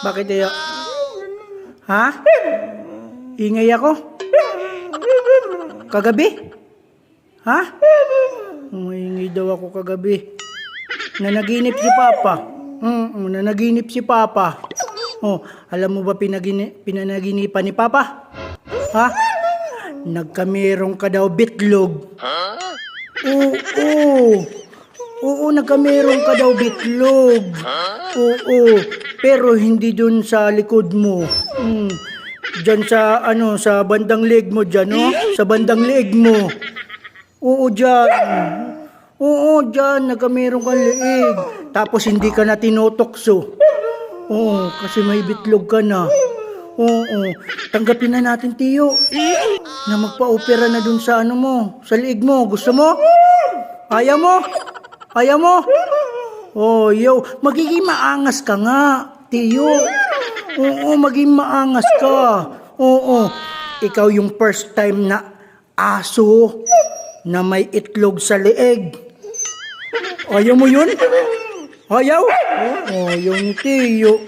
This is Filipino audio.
Bakit Teo? Ha? Ingay ako? Kagabi? Ha? Umaingay daw ako kagabi. Nanaginip si Papa. Mm, nanaginip si Papa. Oh, alam mo ba pinagini, pinanaginipan ni Papa? Ha? Nagkamerong ka daw bitlog. Oo, oo. Oo, nagkamerong ka daw bitlog. Oo, pero hindi dun sa likod mo. Mm. Diyan sa, ano, sa bandang leg mo dyan, no? Sa bandang leg mo. Oo, dyan. Oo, dyan, nagkamerong kang leeg. Tapos hindi ka na tinotokso. Oo, kasi may bitlog ka na. Oo, tanggapin na natin, Tiyo. Na magpa-opera na dun sa ano mo, sa liig mo. Gusto mo? Ayaw mo? Ayaw mo? Oh, yo, magiging maangas ka nga, Tiyo. Oo, maging maangas ka. Oo, ikaw yung first time na aso na may itlog sa leeg. Ayaw mo yun? Ayaw? Oh, ayaw ni Tiyo.